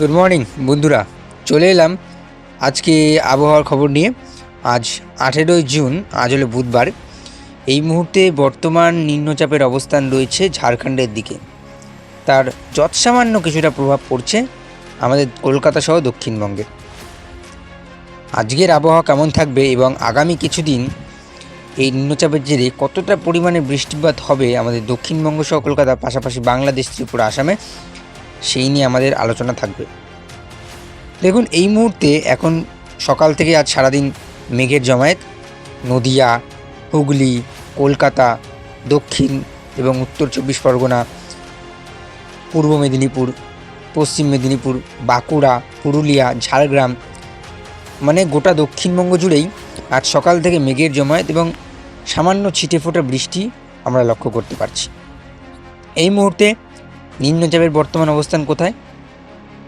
Good morning বন্ধুরা। চলে এলাম আজকে আবহাওয়ার খবর নিয়ে। আজ আঠেরোই জুন, আজ হলো বুধবার। এই মুহূর্তে বর্তমান নিম্নচাপের অবস্থান রয়েছে ঝাড়খণ্ডের দিকে। তার যৎসামান্য কিছুটা প্রভাব পড়ছে আমাদের কলকাতা সহ দক্ষিণবঙ্গে। আজকের আবহাওয়া কেমন থাকবে এবং আগামী কিছুদিন এই নিম্নচাপের জেরে কতটা পরিমাণে বৃষ্টিপাত হবে আমাদের দক্ষিণবঙ্গ সহ কলকাতা পাশাপাশি বাংলাদেশ, ত্রিপুরা, আসামে? সেই নিয়ে আমাদের আলোচনা থাকবে। দেখুন, এই মুহূর্তে এখন সকাল থেকে আজ সারাদিন মেঘের জমায়েত। নদিয়া, হুগলি, কলকাতা, দক্ষিণ এবং উত্তর চব্বিশ পরগনা, পূর্ব মেদিনীপুর, পশ্চিম মেদিনীপুর, বাঁকুড়া, পুরুলিয়া, ঝাড়গ্রাম মানে গোটা দক্ষিণবঙ্গ জুড়েই আজ সকাল থেকে মেঘের জমায়েত এবং সামান্য ছিটে ফোটা বৃষ্টি আমরা লক্ষ্য করতে পারছি। এই মুহূর্তে নিম্নচাপের বর্তমান অবস্থান কোথায়?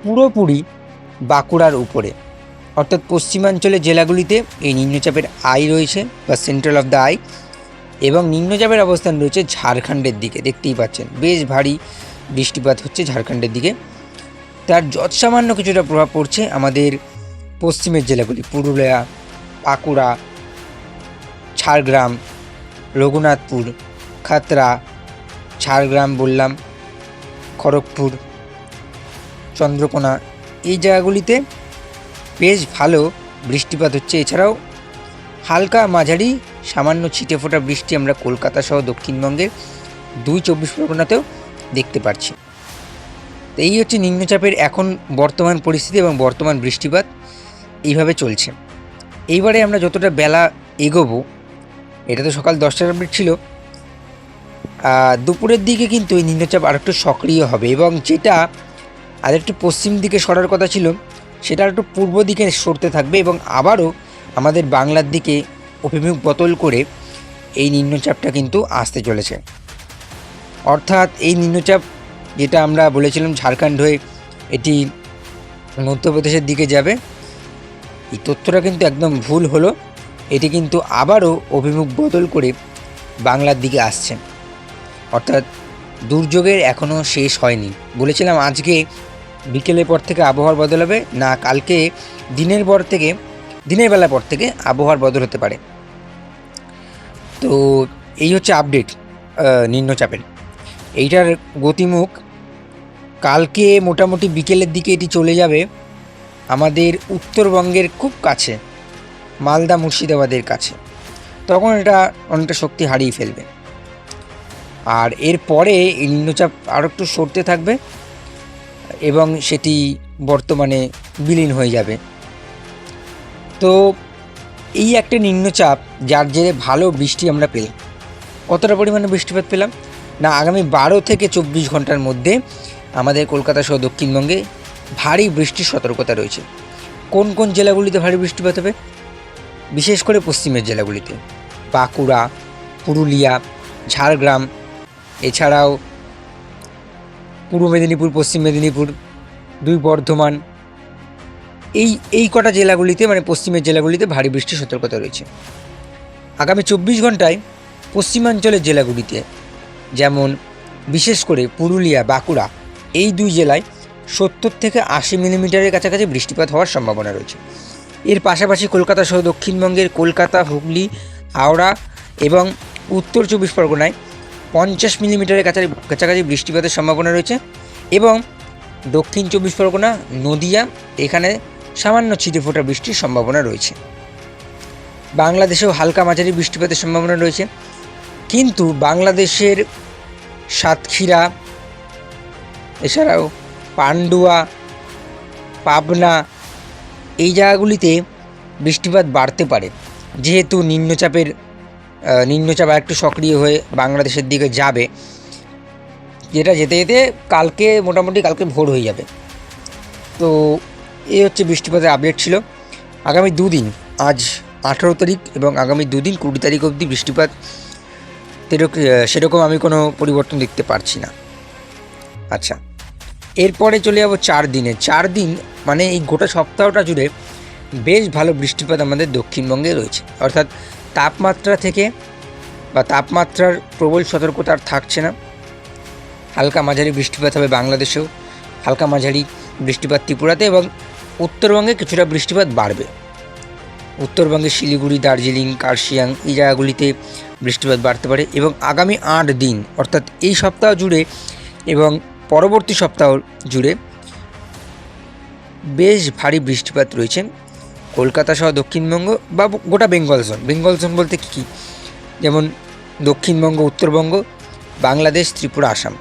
পুরোপুরি বাঁকুড়ার উপরে। অর্থাৎ পশ্চিমাঞ্চলের জেলাগুলিতে এই নিম্নচাপের আই রয়েছে বা সেন্ট্রাল অফ দ্য আই এবং নিম্নচাপের অবস্থান রয়েছে ঝাড়খণ্ডের দিকে। দেখতেই পাচ্ছেন, বেশ ভারী বৃষ্টিপাত হচ্ছে ঝাড়খণ্ডের দিকে। তার যৎসামান্য কিছুটা প্রভাব পড়ছে আমাদের পশ্চিমের জেলাগুলি, পুরুলিয়া, বাঁকুড়া, ঝাড়গ্রাম, রঘুনাথপুর খাতরা ঝাড়গ্রাম বললাম। খড়গপুর, চন্দ্রকোনা, এই জায়গাগুলিতে বেশ ভালো বৃষ্টিপাত হচ্ছে। এছাড়াও হালকা মাঝারি সামান্য ছিটে ফোটা বৃষ্টি আমরা কলকাতা সহ দক্ষিণবঙ্গের দুই চব্বিশ পরগনাতেও দেখতে পাচ্ছি তো এই হচ্ছে নিম্নচাপের এখন বর্তমান পরিস্থিতি এবং বর্তমান বৃষ্টিপাত। এইভাবে চলছে। এইবারে আমরা যতটা বেলা এগোবো, এটা তো সকাল দশটার আপডেট ছিল দুপুরের দিকে কিন্তু এই নিম্নচাপ আরেকটু সক্রিয় হবে এবং যেটা আর একটু পশ্চিম দিকে সরার কথা ছিল, সেটা একটু পূর্ব দিকে সরতে থাকবে এবং আবারও আমাদের বাংলার দিকে অভিমুখ বদল করে এই নিম্নচাপটা কিন্তু আসতে চলেছে। অর্থাৎ এই নিম্নচাপ যেটা আমরা বলেছিলাম ঝাড়খণ্ড হয়ে এটি মধ্যপ্রদেশের দিকে যাবে, এই তথ্যটা কিন্তু একদম ভুল হলো। এটি কিন্তু আবারও অভিমুখ বদল করে বাংলার দিকে আসছে। অর্থাৎ দুর্যোগের এখনও শেষ হয়নি। বলেছিলাম আজকে বিকেলের পর থেকে আবহাওয়ার বদল হবে, না কালকে দিনের পর থেকে, দিনের বেলা পর থেকে আবহাওয়ার বদল হতে পারে। তো এই হচ্ছে আপডেট নিম্নচাপের। এইটার গতিমুখ, কালকে মোটামুটি বিকেলের দিকে এটি চলে যাবে আমাদের উত্তরবঙ্গের খুব কাছে, মালদা মুর্শিদাবাদের কাছে। তখন এটা অনেকটা শক্তি হারিয়ে ফেলবে। আর এরপরে এই নিম্নচাপ আরও একটু সরতে থাকবে এবং সেটি বর্তমানে বিলীন হয়ে যাবে। তো এই একটা নিম্নচাপ যার জেরে ভালো বৃষ্টি আমরা পেলাম। কতটা পরিমাণে বৃষ্টিপাত পেলাম? না, আগামী বারো থেকে চব্বিশ ঘণ্টার মধ্যে আমাদের কলকাতা সহ দক্ষিণবঙ্গে ভারী বৃষ্টির সতর্কতা রয়েছে। কোন কোন জেলাগুলিতে ভারী বৃষ্টিপাত হবে? বিশেষ করে পশ্চিমের জেলাগুলিতে। বাঁকুড়া, পুরুলিয়া, ঝাড়গ্রাম এছাড়াও পূর্ব মেদিনীপুর, পশ্চিম মেদিনীপুর, দুই বর্ধমান, এই এই কটা জেলাগুলিতে মানে পশ্চিমের জেলাগুলিতে ভারী বৃষ্টির সতর্কতা রয়েছে। আগামী চব্বিশ ঘন্টায় পশ্চিমাঞ্চলের জেলাগুলিতে, যেমন বিশেষ করে পুরুলিয়া, বাঁকুড়া, এই দুই জেলায় সত্তর থেকে আশি মিলিমিটারের কাছাকাছি বৃষ্টিপাত হওয়ার সম্ভাবনা রয়েছে। এর পাশাপাশি কলকাতা সহ দক্ষিণবঙ্গের কলকাতা, হুগলি, হাওড়া এবং উত্তর চব্বিশ পরগনায় পঞ্চাশ মিলিমিটারের কাছাকাছি কাছাকাছি বৃষ্টিপাতের সম্ভাবনা রয়েছে এবং দক্ষিণ চব্বিশ পরগনা, নদিয়া, এখানে সামান্য ছিটে ফোটা বৃষ্টির সম্ভাবনা রয়েছে। বাংলাদেশেও হালকা মাঝারি বৃষ্টিপাতের সম্ভাবনা রয়েছে। কিন্তু বাংলাদেশের সাতক্ষীরা, এছাড়াও পান্ডুয়া, পাবনা, এই জায়গাগুলিতে বৃষ্টিপাত বাড়তে পারে। যেহেতু নিম্নচাপের নিম্নচাপ একটু সক্রিয় হয়ে বাংলাদেশের দিকে যাবে, যেটা যেতে যেতে কালকে মোটামুটি কালকে ভোর হয়ে যাবে। তো এই হচ্ছে বৃষ্টিপাতের আপডেট ছিল। আগামী দুদিন, আজ আঠেরো তারিখ এবং আগামী দুদিন কুড়ি তারিখ অবধি বৃষ্টিপাত সেরকম আমি কোনো পরিবর্তন দেখতে পারছি না। আচ্ছা এরপরে চলে যাব চার দিনে। চার দিন মানে এই গোটা সপ্তাহটা জুড়ে বেশ ভালো বৃষ্টিপাত আমাদের দক্ষিণবঙ্গে রয়েছে। অর্থাৎ তাপমাত্রা থেকে বা তাপমাত্রার প্রবল সতর্কতা আর থাকছে না। হালকা মাঝারি বৃষ্টিপাত হবে বাংলাদেশেও। হালকা মাঝারি বৃষ্টিপাত ত্রিপুরাতে এবং উত্তরবঙ্গে কিছুটা বৃষ্টিপাত বাড়বে। উত্তরবঙ্গের শিলিগুড়ি, দার্জিলিং, কার্শিয়াং এই জায়গাগুলিতে বৃষ্টিপাত বাড়তে পারে এবং আগামী আট দিন, অর্থাৎ এই সপ্তাহ জুড়ে এবং পরবর্তী সপ্তাহ জুড়ে বেশ ভারী বৃষ্টিপাত রয়েছে। কলকাতা সহ দক্ষিণবঙ্গ বা গোটা বেঙ্গল জোন বেঙ্গল জোন বলতে কী কী? যেমন দক্ষিণবঙ্গ, উত্তরবঙ্গ, বাংলাদেশ, ত্রিপুরা, আসাম।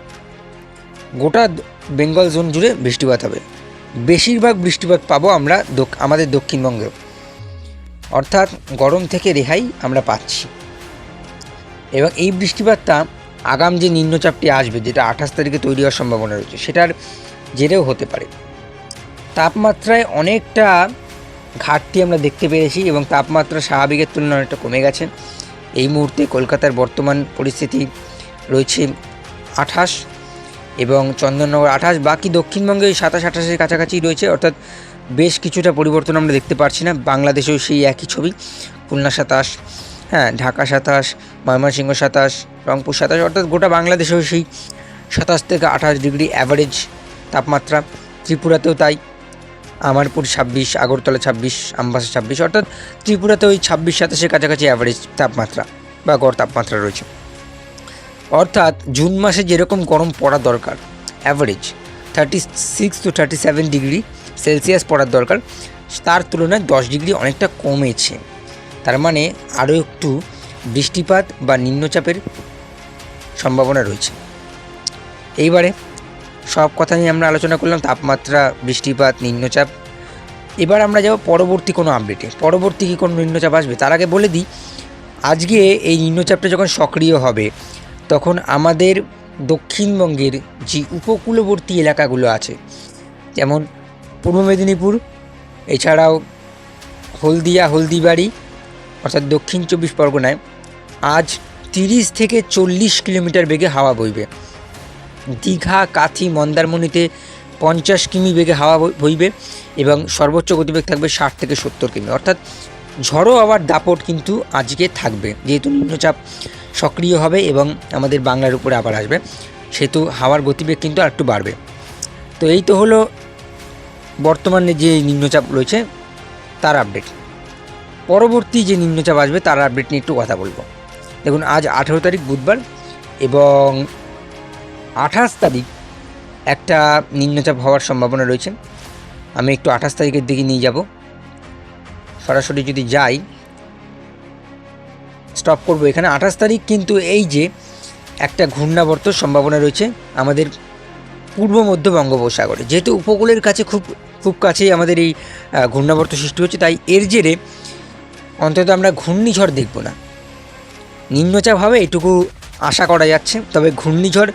গোটা বেঙ্গল জোন জুড়ে বৃষ্টিপাত হবে। বেশিরভাগ বৃষ্টিপাত পাবো আমরা আমাদের দক্ষিণবঙ্গে অর্থাৎ গরম থেকে রেহাই আমরা পাচ্ছি। এবং এই বৃষ্টিপাতটা আগাম যে নিম্নচাপটি আসবে, যেটা আঠাশ তারিখে তৈরি হওয়ার সম্ভাবনা রয়েছে, সেটার জেরেও হতে পারে। তাপমাত্রায় অনেকটা ঘাটতি আমরা দেখতে পেরেছি এবং তাপমাত্রা স্বাভাবিকের তুলনায় অনেকটা কমে গেছে। এই মুহূর্তে কলকাতার বর্তমান পরিস্থিতি রয়েছে আঠাশ এবং চন্দননগর আঠাশ। বাকি দক্ষিণবঙ্গে ওই সাতাশ, আঠাশের কাছাকাছি রয়েছে। অর্থাৎ বেশ কিছুটা পরিবর্তন আমরা দেখতে পারছি না। বাংলাদেশেও সেই একই ছবি। খুলনা সাতাশ হ্যাঁ ঢাকা সাতাশ, ময়মনসিংহ সাতাশ, রংপুর সাতাশ, অর্থাৎ গোটা বাংলাদেশেও সেই সাতাশ থেকে আঠাশ ডিগ্রি অ্যাভারেজ তাপমাত্রা। ত্রিপুরাতেও তাই। আমারপুর ছাব্বিশ, আগরতলা ছাব্বিশ, আমবাসা ছাব্বিশ, অর্থাৎ ত্রিপুরাতে ওই ছাব্বিশ সাতাশের কাছাকাছি অ্যাভারেজ তাপমাত্রা বা গড় তাপমাত্রা রয়েছে। অর্থাৎ জুন মাসে যেরকম গরম পড়া দরকার average thirty six to thirty seven degree Celsius পড়ার দরকার, তার তুলনায় দশ ডিগ্রি অনেকটা কমেছে। তার মানে আরও একটু বৃষ্টিপাত বা নিম্নচাপের সম্ভাবনা রয়েছে। এইবারে সব কথা নিয়ে আমরা আলোচনা করলাম, তাপমাত্রা, বৃষ্টিপাত, নিম্নচাপ। এবার আমরা যাব পরবর্তী কোনো আপডেটে পরবর্তী কি কোনো নিম্নচাপ আসবে? তার আগে বলে দিই, আজকে এই নিম্নচাপটা যখন সক্রিয় হবে, তখন আমাদের দক্ষিণবঙ্গের যে উপকূলবর্তী এলাকাগুলো আছে, যেমন পূর্ব মেদিনীপুর, এছাড়াও হলদিয়া, হলদিবাড়ি, অর্থাৎ দক্ষিণ চব্বিশ পরগনায়, আজ তিরিশ থেকে চল্লিশ কিলোমিটার বেগে হাওয়া বইবে। দীঘা, কাথি, মন্দারমণিতে পঞ্চাশ কিমি বেগে হাওয়া বইবে এবং সর্বোচ্চ গতিবেগ থাকবে ষাট থেকে সত্তর কিমি। অর্থাৎ ঝড়ো আবার দাপট কিন্তু আজকে থাকবে। যেহেতু নিম্নচাপ সক্রিয় হবে এবং আমাদের বাংলার উপরে আবার আসবে, সেহেতু হাওয়ার গতিবেগ কিন্তু আর একটু বাড়বে। তো এই তো হলো বর্তমানে যে নিম্নচাপ রয়েছে, তার আপডেট পরবর্তী যে নিম্নচাপ আসবে, তার আপডেট নিয়ে একটু কথা বলব। দেখুন, আজ আঠেরো তারিখ বুধবার এবং আঠাশ তারিখ একটা নিম্নচাপ হওয়ার সম্ভাবনা রয়েছে। আমি একটু আঠাশ তারিখের দিকে নিয়ে যাব। সরাসরি যদি যাই স্টপ করব এখানে। আঠাশ তারিখ কিন্তু এই যে একটা ঘূর্ণাবর্ত সম্ভাবনা রয়েছে আমাদের পূর্ব মধ্য বঙ্গোপসাগরে। যেহেতু উপকূলের কাছে খুব খুব কাছেই আমাদের এই ঘূর্ণাবর্ত সৃষ্টি হচ্ছে, তাই এর জেরে অন্তত আমরা ঘূর্ণিঝড় দেখব না। নিম্নচাপ হবে এটুকু আশা করা যাচ্ছে, তবে ঘূর্ণিঝড়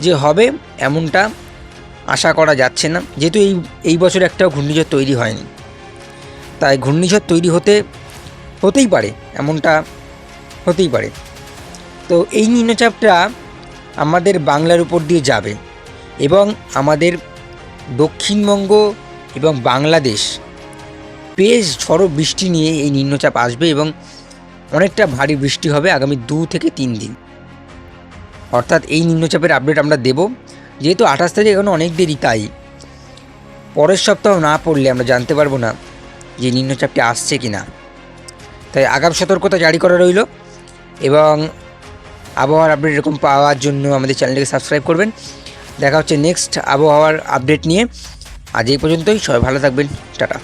যে হবে এমনটা আশা করা যাচ্ছে না। যেহেতু এই এই বছর একটাও ঘূর্ণিঝড় তৈরি হয়নি। তাই ঘূর্ণিঝড় তৈরি হতে, হতেই পারে, এমনটা হতেই পারে। তো এই নিম্নচাপটা আমাদের বাংলার উপর দিয়ে যাবে এবং আমাদের দক্ষিণবঙ্গ এবং বাংলাদেশ বেশ ঝড়ো বৃষ্টি নিয়ে এই নিম্নচাপ আসবে এবং অনেকটা ভারী বৃষ্টি হবে আগামী দু থেকে তিন দিন। অর্থাৎ এই নিম্নচাপের আপডেট আমরা দেব। যেহেতু আঠাশ তারিখ এখনও অনেক দেরি, তাই পরের সপ্তাহ না পড়লে আমরা জানতে পারব না যে নিম্নচাপটি আসছে কি না তাই আগাম সতর্কতা জারি করা রইল এবং আবহাওয়ার আপডেট এরকম পাওয়ার জন্য আমাদের চ্যানেলটিকে সাবস্ক্রাইব করবেন। দেখা হচ্ছে নেক্সট আবহাওয়ার আপডেট নিয়ে। আজ এই পর্যন্তই, সবাই ভালো থাকবেন। টাটা।